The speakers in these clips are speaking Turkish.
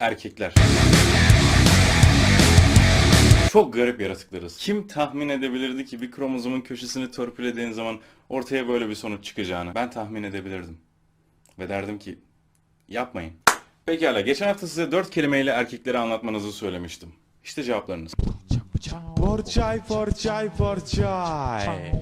Erkekler. Çok garip yaratıklarız. Kim tahmin edebilirdi ki bir kromozomun köşesini törpülediğin zaman ortaya böyle bir sonuç çıkacağını? Ben tahmin edebilirdim. Ve derdim ki yapmayın. Pekala geçen hafta size dört kelimeyle erkekleri anlatmanızı söylemiştim. İşte cevaplarınız. Porçay, porçay, porçay.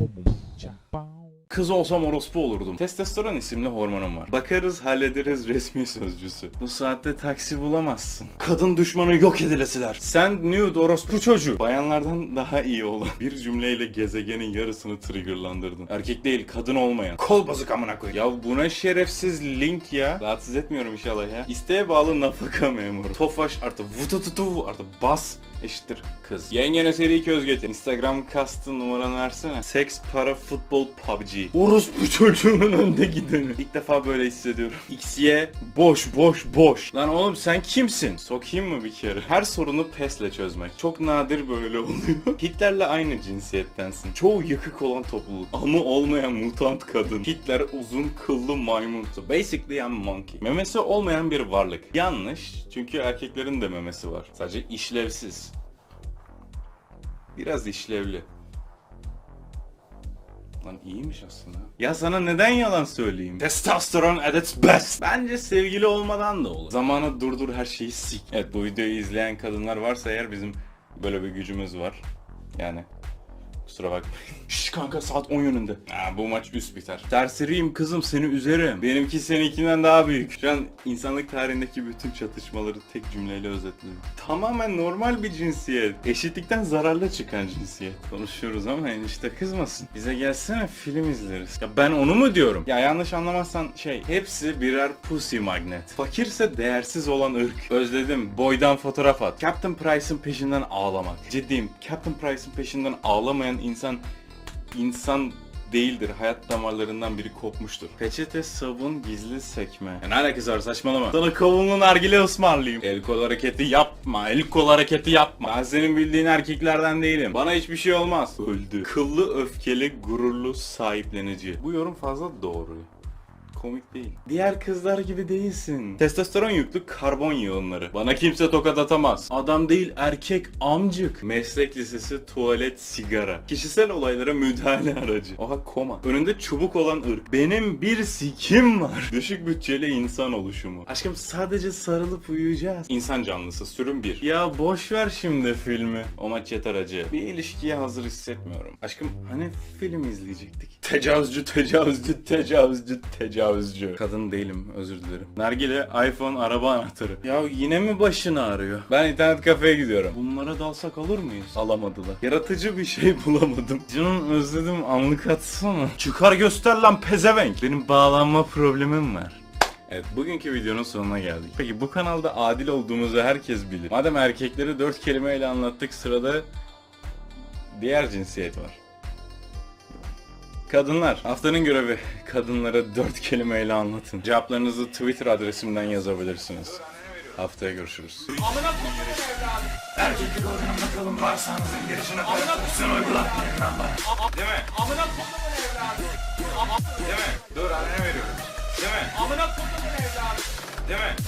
Kız olsam orospu olurdum. Testosteron isimli hormonum var. Bakarız hallederiz resmi sözcüsü. Bu saatte taksi bulamazsın. Kadın düşmanı yok edilesiler. Sen nude orospu çocuğu. Bayanlardan daha iyi olan bir cümleyle gezegenin yarısını triggerlandırdın. Erkek değil kadın olmayan. Kol bozuk amına koy. Ya buna şerefsiz link ya. Rahatsız etmiyorum inşallah ya. İsteğe bağlı nafaka memuru. Tofaş artı vutututu artı bas eşittir kız. Yengene seri köz getir. Instagram kastı numaranı versene. Seks, para, futbol, PUBG. Orospu çocuğunun önde gideni. İlk defa böyle hissediyorum. XY boş boş boş. Lan oğlum sen kimsin? Sokayım mı bir kere? Her sorunu pesle çözmek. Çok nadir böyle oluyor. Hitler'le aynı cinsiyettensin. Çoğu yıkık olan topluluk. Amı olmayan mutant kadın. Hitler uzun kıllı maymun. So basically I'm monkey. Memesi olmayan bir varlık. Yanlış. Çünkü erkeklerin de memesi var. Sadece işlevsiz. Biraz işlevli. Lan iyiymiş aslında. Ya sana neden yalan söyleyeyim? Testosteron at its best. Bence sevgili olmadan da olur. Zamanı durdur her şeyi sik. Evet bu videoyu izleyen kadınlar varsa eğer bizim böyle bir gücümüz var. Yani Kusura bakmayın. Şşş kanka saat 10 yönünde. Ha, bu maç üst biter. Serseriyim kızım seni üzerim. Benimki seninkinden daha büyük. Şu an insanlık tarihindeki bütün çatışmaları tek cümleyle özetledim. Tamamen normal bir cinsiyet. Eşitlikten zararlı çıkan cinsiyet. Konuşuyoruz ama enişte kızmasın. Bize gelsene film izleriz. Ya ben onu mu diyorum? Ya yanlış anlamazsan şey hepsi birer pussy magnet. Fakirse değersiz olan ırk. Özledim. Boydan fotoğraf at. Captain Price'ın peşinden ağlamak. Ciddiyim. Captain Price'ın peşinden ağlamayan insan insan değildir. Hayat damarlarından biri kopmuştur. Peçete, sabun, gizli sekme. Ya ne alakası var saçmalama. Sana kavunlu nargile ısmarlayayım. El kol hareketi yapma. El kol hareketi yapma. Ben senin bildiğin erkeklerden değilim. Bana hiçbir şey olmaz. Öldü. Kıllı, öfkeli, gururlu, sahiplenici. Bu yorum fazla doğru komik değil. Diğer kızlar gibi değilsin. Testosteron yüklü karbon yığınları. Bana kimse tokat atamaz. Adam değil erkek amcık. Meslek lisesi tuvalet sigara. Kişisel olaylara müdahale aracı. Oha koma. Önünde çubuk olan ırk. Benim bir sikim var. Düşük bütçeli insan oluşumu. Aşkım sadece sarılıp uyuyacağız. İnsan canlısı sürüm bir. Ya boş ver şimdi filmi. O maç yeter acı. Bir ilişkiye hazır hissetmiyorum. Aşkım hani film izleyecektik? Tecavüzcü, tecavüzcü, tecavüzcü, tecavüzcü. Kadın değilim, özür dilerim. Nargile, iPhone, araba anahtarı. Ya yine mi başını ağrıyor? Ben internet kafeye gidiyorum. Bunlara dalsak alır mıyız? Alamadılar. Yaratıcı bir şey bulamadım. Canım özledim, anlık atsana. Çıkar göster lan pezevenk. Benim bağlanma problemim var. Evet bugünkü videonun sonuna geldik. Peki bu kanalda adil olduğumuzu herkes bilir. Madem erkekleri dört kelimeyle anlattık sırada diğer cinsiyet var. Kadınlar. Haftanın görevi. Kadınlara dört kelimeyle anlatın. Cevaplarınızı Twitter adresimden yazabilirsiniz. Haftaya görüşürüz. Erkeklik bağırsağınızın girişine. Değil mi? Amına kodumun evladı. Değil mi? Dur annene veriyorum. Değil mi? Amına kodumun evladı. Değil mi?